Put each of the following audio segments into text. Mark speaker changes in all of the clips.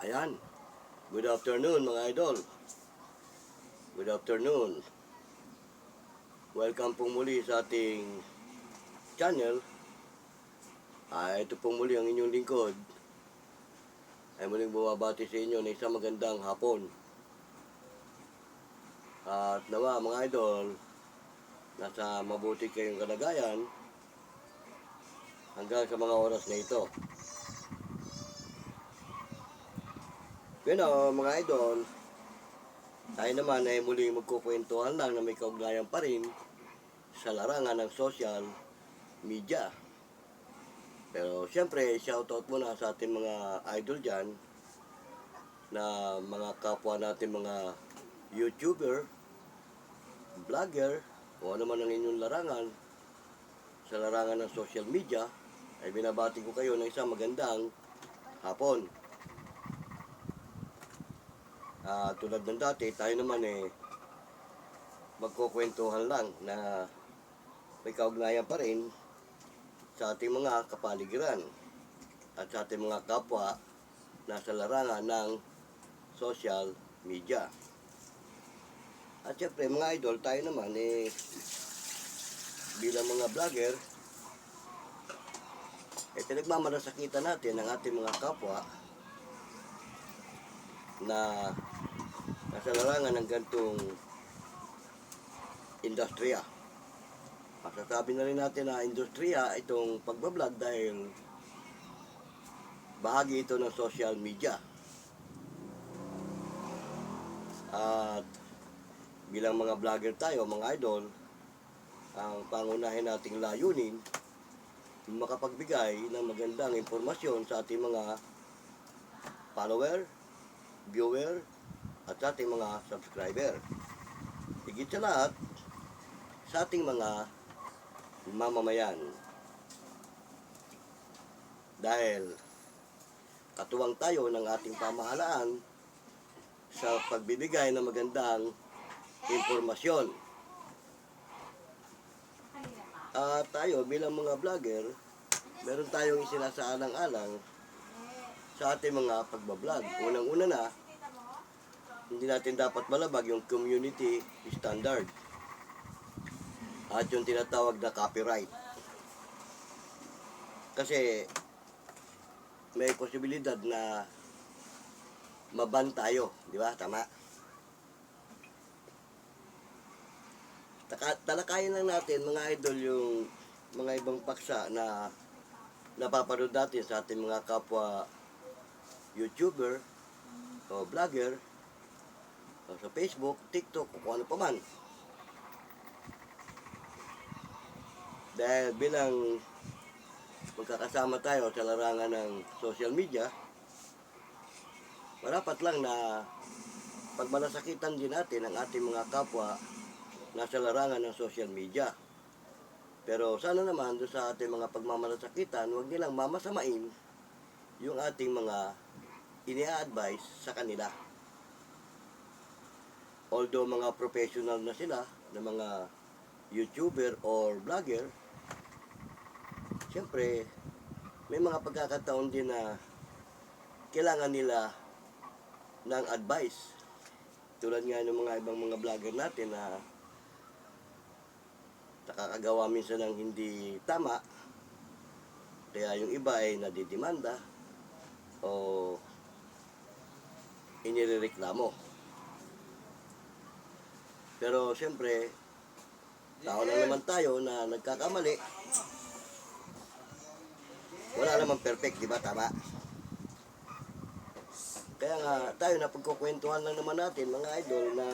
Speaker 1: Ayan. Good afternoon mga idol. Good afternoon. Welcome pong muli sa ating channel. Ah, ito pong muli ang inyong lingkod. Ay muling bumabati sa inyo na isang magandang hapon. At nawa mga idol, nasa mabuti kayong kalagayan hanggang sa mga oras na ito. Yun o, mga idol, tayo naman ay muli magkukwentuhan lang na may kaugnayan pa rin sa larangan ng social media. Pero siyempre, shoutout muna sa ating mga idol dyan na mga kapwa natin mga YouTuber, vlogger, o ano man ang inyong larangan sa larangan ng social media, ay binabati ko kayo ng isang magandang hapon. Ah, tulad ng dati, tayo naman eh magkukwentuhan lang na may kaugnayan pa rin sa ating mga kapaligiran at sa ating mga kapwa na sa larangan ng social media. At syempre mga idol, tayo naman eh bilang mga vlogger eh pinagmamalasakitan natin ang ating mga kapwa na nasa larangan ng gantong industriya. Masasabi na rin natin na industriya itong pagbablog dahil bahagi ito ng social media. At bilang mga vlogger tayo, mga idol, ang pangunahin nating layunin makapagbigay ng magandang impormasyon sa ating mga follower, viewer, at ating mga subscriber. Higit sa lahat, sa ating mga mamamayan. Dahil katuwang tayo ng ating pamahalaan sa pagbibigay ng magandang impormasyon. At tayo bilang mga vlogger, meron tayong isinasaalang-alang sa ating mga pagbablog. Unang-una na, hindi natin dapat malabag yung community standard at yung tinatawag na copyright. Kasi may posibilidad na maban tayo, di ba? Tama. Taka, talakayin lang natin mga idol yung mga ibang paksa na napapanood natin sa ating mga kapwa YouTuber o vlogger sa Facebook, TikTok kung ano pa man. Dahil bilang magkakasama tayo sa larangan ng social media, marapat lang na pagmalasakitan din natin ang ating mga kapwa nasa larangan ng social media. Pero sana naman doon sa ating mga pagmamalasakitan, huwag nilang mamasamain yung ating mga inia-advise sa kanila. Although mga professional na sila, na mga YouTuber or vlogger, siyempre, may mga pagkakataon din na kailangan nila ng advice. Tulad nga ng mga ibang mga vlogger natin na nakakagawa minsan ng hindi tama, kaya yung iba ay nadidimanda o inireklamo. Pero siyempre, tao lang naman tayo na nagkakamali. Wala naman perfect, di ba? Tama. Kaya nga, tayo na pagkukwentuhan lang naman natin, mga idol, na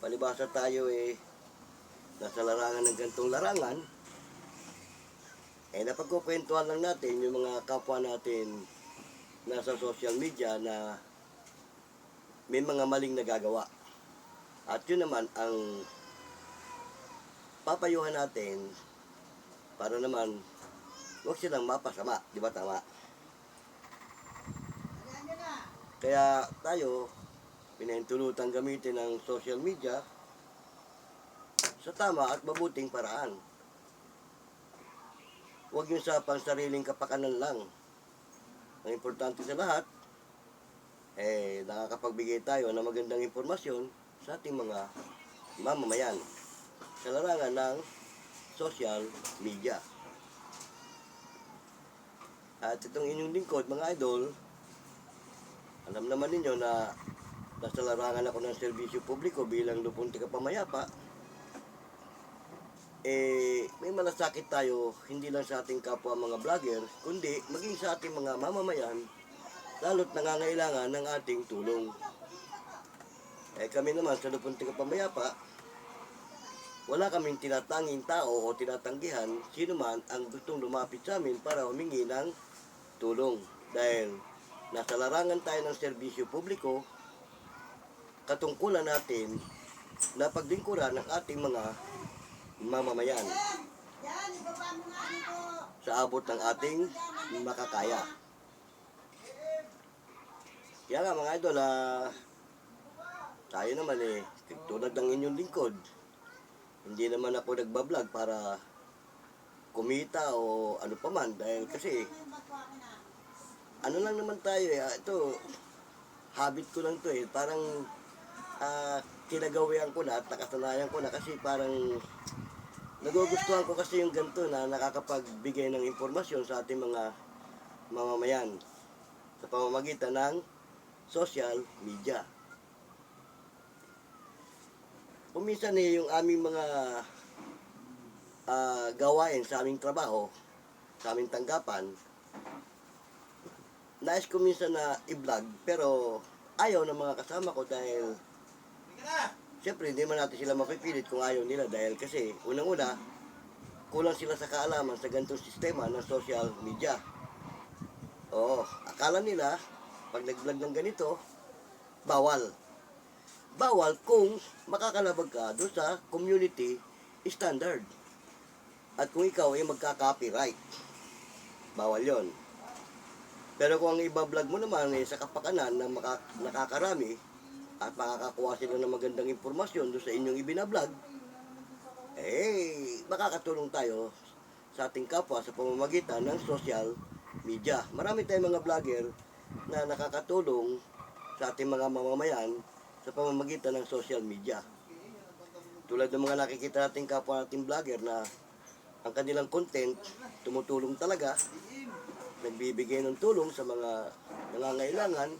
Speaker 1: palibasa tayo eh, nasa larangan ng gantong larangan, eh napagkukwentuhan lang natin yung mga kapwa natin nasa social media na may mga maling nagagawa. At yun naman ang papayuhan natin para naman huwag silang mapasama, di ba tama? Kaya tayo, pinahintulutan gamitin ng social media sa tama at mabuting paraan. Huwag yung sa pansariling kapakanan lang. Ang importante sa lahat, eh, nakakapagbigay tayo ng magandang impormasyon sa ating mga mamamayan sa larangan ng social media. At itong inyong lingkod, mga idol, alam naman ninyo na nasa larangan ako ng serbisyo publiko bilang lupunti ka pamayapa, eh, may malasakit tayo hindi lang sa ating kapwa mga vlogger, kundi maging sa ating mga mamamayan, lalo't nangangailangan ng ating tulong. Eh kami naman sa lupunti ka pamayapa, wala kaming tinatanging tao o tinatanggihan sino man ang gustong lumapit sa amin para humingi ng tulong. Dahil nasa larangan tayo ng serbisyo publiko, katungkulan natin na paglingkuran ng ating mga mamamayan sa abot ng ating makakaya. Kaya nga mga idol, ah, tayo naman eh, tulad ng inyong lingkod, hindi naman ako nagbablog para kumita o ano pa man dahil kasi ano lang naman tayo eh, ah, ito habit ko lang to eh, parang ah, kinagawian ko na at nakasanayan ko na kasi parang nagugustuhan ko kasi yung ganito na nakakapagbigay ng impormasyon sa ating mga mamamayan sa pamamagitan ng social media. Kuminsan eh, yung aming mga ah, gawain sa aming trabaho, sa aming tanggapan, nais ko minsan na i-vlog, pero ayaw ng mga kasama ko dahil Siyempre, hindi man natin sila mapipilit kung ayaw nila dahil kasi, unang-una, kulang sila sa kaalaman sa ganitong sistema ng social media. Oo, akala nila, pag nag-vlog ng ganito, bawal. Bawal kung makakalabag ka doon sa community standard. At kung ikaw ay magka-copyright, bawal yon. Pero kung ang iba-vlog mo naman ay sa kapakanan na maka- nakakarami, at makakakuha sila ng magandang impormasyon doon sa inyong ibinablog, eh, makakatulong tayo sa ating kapwa sa pamamagitan ng social media. Marami tayong mga vlogger na nakakatulong sa ating mga mamamayan sa pamamagitan ng social media. Tulad ng mga nakikita nating kapwa nating vlogger na ang kanilang content tumutulong talaga, nagbibigay ng tulong sa mga nangangailangan,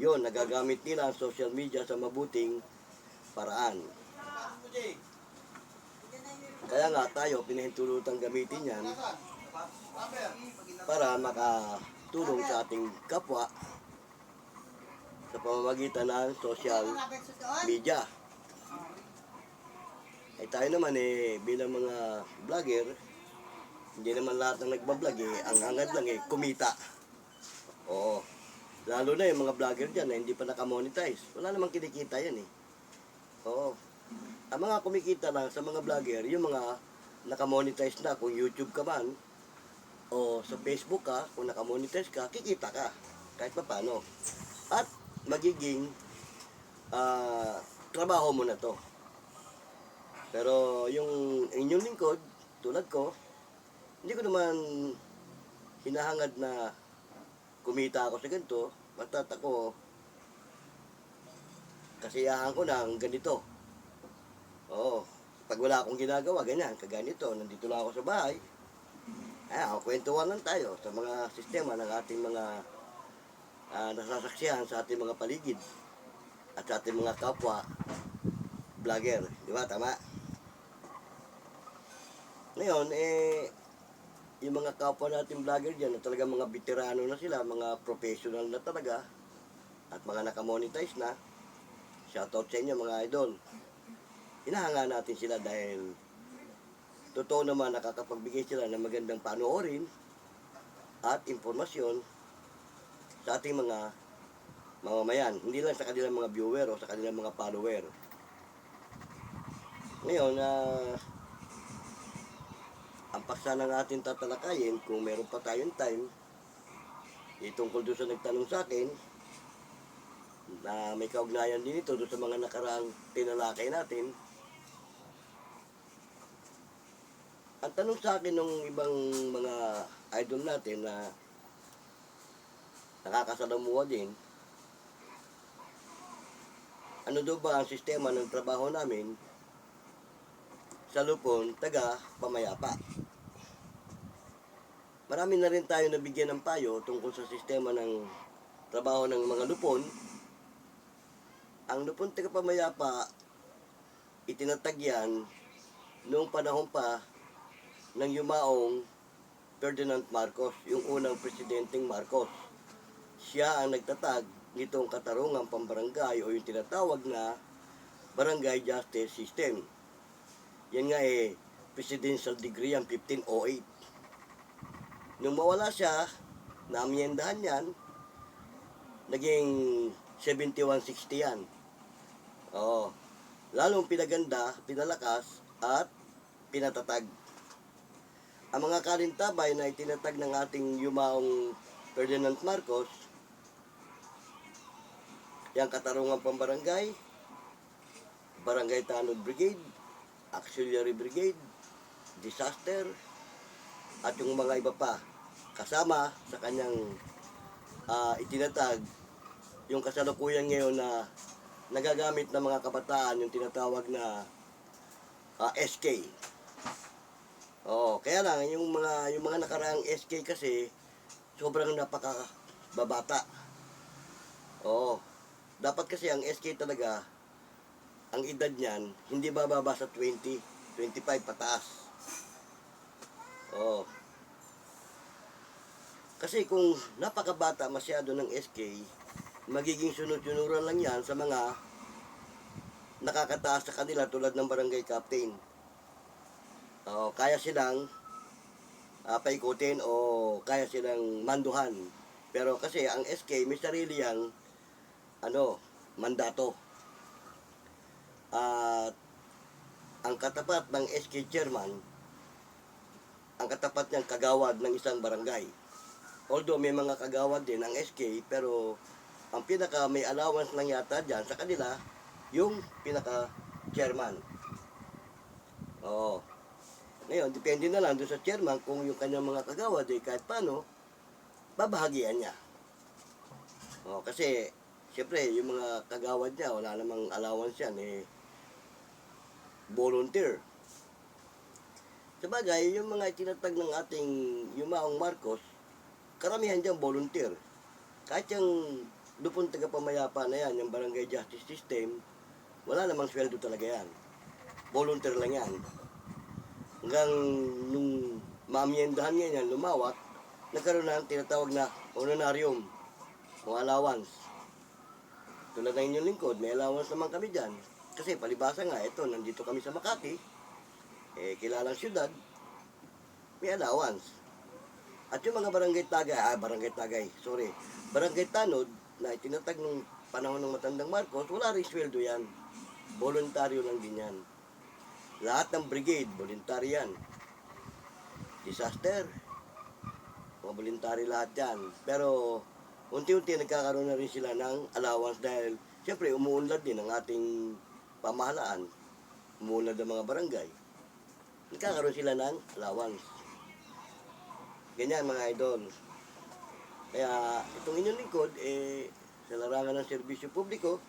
Speaker 1: yon nagagamit nila ang social media sa mabuting paraan. Kaya nga tayo pinahintulutang gamitin yan para makatulong sa ating kapwa sa pamamagitan ng social media. Ay tayo naman eh, bilang mga vlogger, hindi naman lahat ng nagbablog eh, ang hangad lang eh, kumita. Oo. Lalo na yung mga vlogger dyan na hindi pa nakamonetize. Wala namang kinikita yan eh. Oo. Ang mga kumikita lang sa mga vlogger, yung mga nakamonetize na, kung YouTube ka man, o sa Facebook ka, kung nakamonetize ka, kikita ka. Kahit pa paano. At magiging ah, trabaho mo na to. Pero yung inyong lingkod, tulad ko, hindi ko naman hinahangad na kumita ako sa ganito, basta't ako kasiyahan ko ng ganito. Oo. Pag wala akong ginagawa, ganyan, kaganito, nandito lang ako sa bahay. Ay, ako kwentuhan lang tayo sa mga sistema ng ating mga ah, nasasaksihan sa ating mga paligid at sa ating mga kapwa vlogger. Di ba? Tama? Ngayon, eh, yung mga kapwa natin vlogger dyan na talaga mga veterano na sila, mga professional na talaga, at mga nakamonetize na, shoutout sa inyo mga idol. Hinahanga natin sila dahil totoo naman nakakapagbigay sila ng magandang panoorin at impormasyon sa ating mga mamamayan. Hindi lang sa kanilang mga viewer o sa kanilang mga follower. Ngayon, ah, ang paksa ng ating tatalakayin, kung meron pa tayong time, eh, tungkol doon sa nagtanong sa akin, na may kaugnayan din ito doon sa mga nakaraang tinalakay natin. Ang tanong sa akin ng ibang mga idol natin na nakakasalamuha din, ano daw ba ang sistema ng trabaho namin sa Lupon, taga Pamayapa. Marami na rin tayo nabigyan ng payo tungkol sa sistema ng trabaho ng mga Lupon. Ang Lupon taga Pamayapa, itinatag yan noong panahon pa ng yumaong Ferdinand Marcos, yung unang presidenteng Marcos. Siya ang nagtatag nitong katarungang pambarangay o yung tinatawag na Barangay Justice System. Yan nga eh, presidential degree ang 1508. Nung mawala siya, naamyendahan yan, naging 7160 yan. Oo. Lalong pinaganda, pinalakas, at pinatatag. Ang mga karintabay na itinatag ng ating yumaong Ferdinand Marcos, yung katarungang pambarangay, Barangay Tanod Brigade, Auxiliary Brigade, Disaster, at yung mga iba pa. Kasama sa kanyang ah, itinatag yung kasalukuyan ngayon na nagagamit ng mga kabataan yung tinatawag na ah, SK. Oo, kaya lang yung mga yung mga nakaraang SK kasi sobrang napaka babata. Oo. Dapat kasi ang SK talaga ang edad niyan hindi bababa sa 20, 25 pataas. Oo. Kasi kung napakabata masyado ng SK, magiging sunod-sunuran lang yan sa mga nakakataas sa kanila tulad ng barangay captain. Oo, kaya silang ah, paikutin o kaya silang manduhan. Pero kasi ang SK may sarili yang ano, mandato. At ang katapat ng SK chairman, ang katapat niyang kagawad ng isang barangay. Although may mga kagawad din ang SK, pero ang pinaka may allowance lang yata dyan sa kanila, yung pinaka chairman. Oo. Ngayon, depende na lang doon sa chairman kung yung kanyang mga kagawad eh, kahit paano, babahagian niya. Oo, kasi, siyempre, yung mga kagawad niya, wala namang allowance yan eh, volunteer. Sabagay, yung mga itinatag ng ating yumaong Marcos, karamihan dyan volunteer. Kahit yung lupon taga pamayapa na yan, yung barangay justice system, wala namang sweldo talaga yan. Volunteer lang yan. Hanggang nung maamyendahan ngayon yan, lumawat, nagkaroon na ng tinatawag na honorarium o allowance. Tulad ng inyong lingkod, may allowance naman kami dyan. Kasi palibasa nga, ito, nandito kami sa Makati, eh, kilalang syudad, may allowance. At yung mga barangay tagay, ah, barangay tagay, sorry, barangay tanod, na itinatag ng panahon ng matandang Marcos, wala rin sweldo yan. Voluntaryo lang din yan. Lahat ng brigade, voluntary yan. Disaster, mga voluntary lahat yan. Pero, unti-unti nagkakaroon na rin sila ng allowance dahil, siyempre, umuunlad din ang ating pamahalaan. Umuunlad ang mga barangay. Nagkakaroon sila ng allowance. Ganyan mga idol. Kaya itong inyong lingkod, eh, sa larangan ng serbisyo publiko,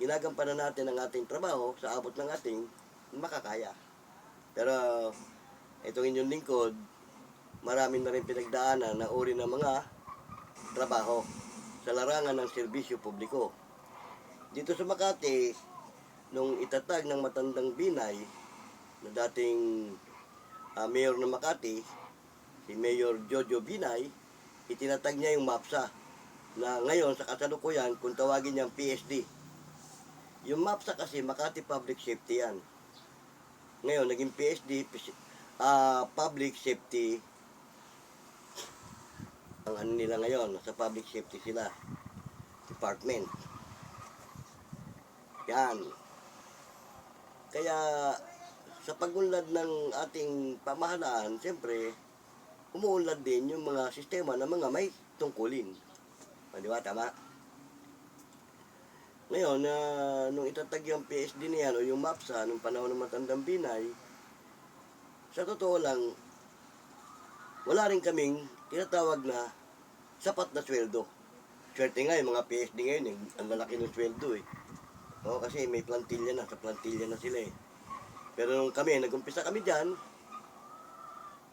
Speaker 1: ginagampanan natin ang ating trabaho sa abot ng ating makakaya. Pero itong inyong lingkod, marami na rin pinagdaanan na uri ng mga trabaho sa larangan ng serbisyo publiko. Dito sa Makati, nung itatag ng matandang binay na dating ah, mayor ng Makati, si Mayor Jojo Binay, itinatag niya yung MAPSA na ngayon sa kasalukuyan kung tawagin niyang PSD. Yung MAPSA kasi Makati Public Safety yan. Ngayon naging PSD, pis- ah, Public Safety ang ano nila ngayon, sa public safety sila. Department. Yan. Kaya sa pagunlad ng ating pamahalaan, siyempre, umuunlad din yung mga sistema ng mga may tungkulin. O, di ba? Tama? Ngayon, na nung itatag yung PSD niyan o yung MAPSA nung panahon ng matandang binay, sa totoo lang, wala rin kaming tinatawag na sapat na sweldo. Swerte nga yung mga PSD ngayon, eh, ang lalaki ng sweldo eh. Oo, kasi may plantilla na, sa plantilla na sila eh. Pero nung kami, nag-umpisa kami dyan,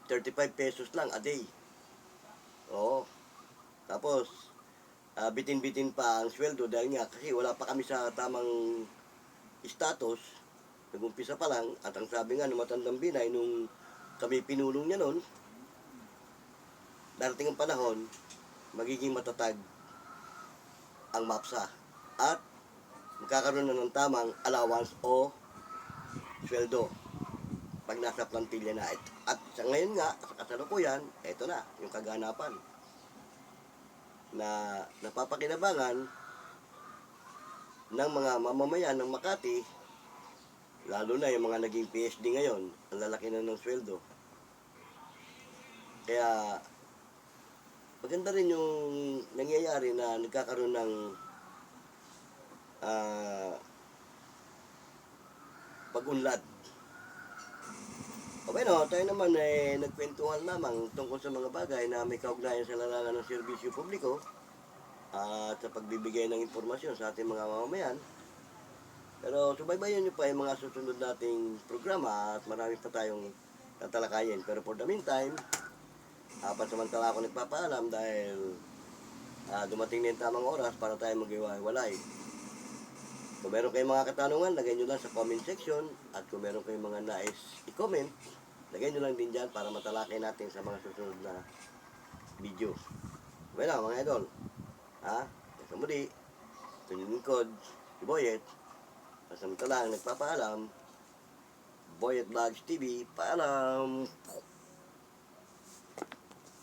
Speaker 1: 35 pesos lang a day. Oo. Tapos, ah, bitin-bitin pa ang sweldo dahil nga kasi wala pa kami sa tamang status. Nag-umpisa pa lang at ang sabi nga ng matandang binay nung kami pinulong niya noon, darating ang panahon, magiging matatag ang MAPSA at magkakaroon na ng tamang allowance o sweldo pag nasa plantilla na. At, at sa ngayon nga, sa kasalukuyan, eto na, yung kaganapan na napapakinabangan ng mga mamamayan ng Makati, lalo na yung mga naging PhD ngayon, ang lalaki na ng sweldo. Kaya, maganda rin yung nangyayari na nagkakaroon ng ah pag-unlad. O bueno, tayo naman ay nagkwentuhan lamang tungkol sa mga bagay na may kaugnayan sa larangan ng serbisyo publiko at sa pagbibigay ng impormasyon sa ating mga mamamayan. Pero subaybayan niyo pa yung mga susunod nating programa at marami pa tayong tatalakayin. Pero for the meantime, uh, pansamantala ako nagpapaalam dahil ah, dumating na yung tamang oras para tayo mag-iwalay. Kung meron kayong mga katanungan, lagay nyo lang sa comment section. At kung meron kayong mga nais i-comment, lagay nyo lang din dyan para matalakay natin sa mga susunod na video. Bueno, mga idol. Ha? Sa muli, ito yung lingkod, si Boyet. Pasamantala, nagpapaalam. Boyet Vlogs TV, paalam!